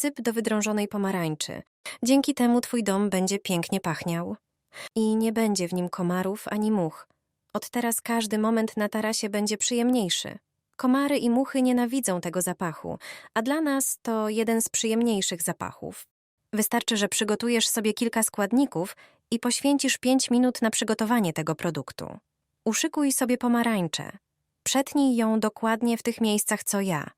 wsyp do wydrążonej pomarańczy. Dzięki temu twój dom będzie pięknie pachniał. I nie będzie w nim komarów ani much. Od teraz każdy moment na tarasie będzie przyjemniejszy. Komary i muchy nienawidzą tego zapachu, a dla nas to jeden z przyjemniejszych zapachów. Wystarczy, że przygotujesz sobie kilka składników i poświęcisz 5 minut na przygotowanie tego produktu. Uszykuj sobie pomarańczę. Przetnij ją dokładnie w tych miejscach co ja.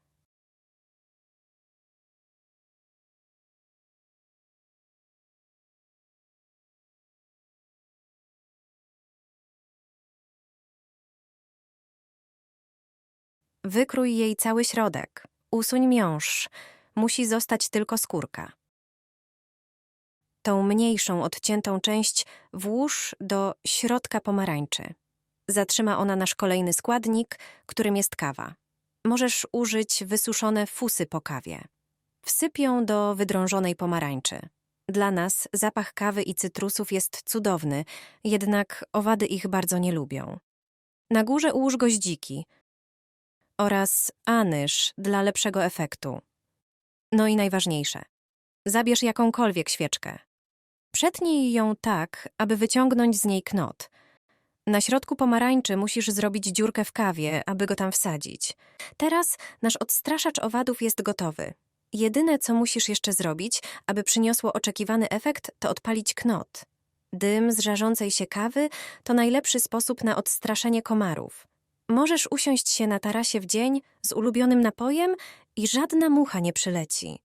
Wykrój jej cały środek. Usuń miąższ. Musi zostać tylko skórka. Tą mniejszą, odciętą część włóż do środka pomarańczy. Zatrzyma ona nasz kolejny składnik, którym jest kawa. Możesz użyć wysuszone fusy po kawie. Wsyp ją do wydrążonej pomarańczy. Dla nas zapach kawy i cytrusów jest cudowny, jednak owady ich bardzo nie lubią. Na górze ułóż goździki oraz anyż dla lepszego efektu. No i najważniejsze. Zabierz jakąkolwiek świeczkę. Przetnij ją tak, aby wyciągnąć z niej knot. Na środku pomarańczy musisz zrobić dziurkę w kawie, aby go tam wsadzić. Teraz nasz odstraszacz owadów jest gotowy. Jedyne, co musisz jeszcze zrobić, aby przyniosło oczekiwany efekt, to odpalić knot. Dym z żarzącej się kawy to najlepszy sposób na odstraszenie komarów. Możesz usiąść się na tarasie w dzień z ulubionym napojem i żadna mucha nie przyleci.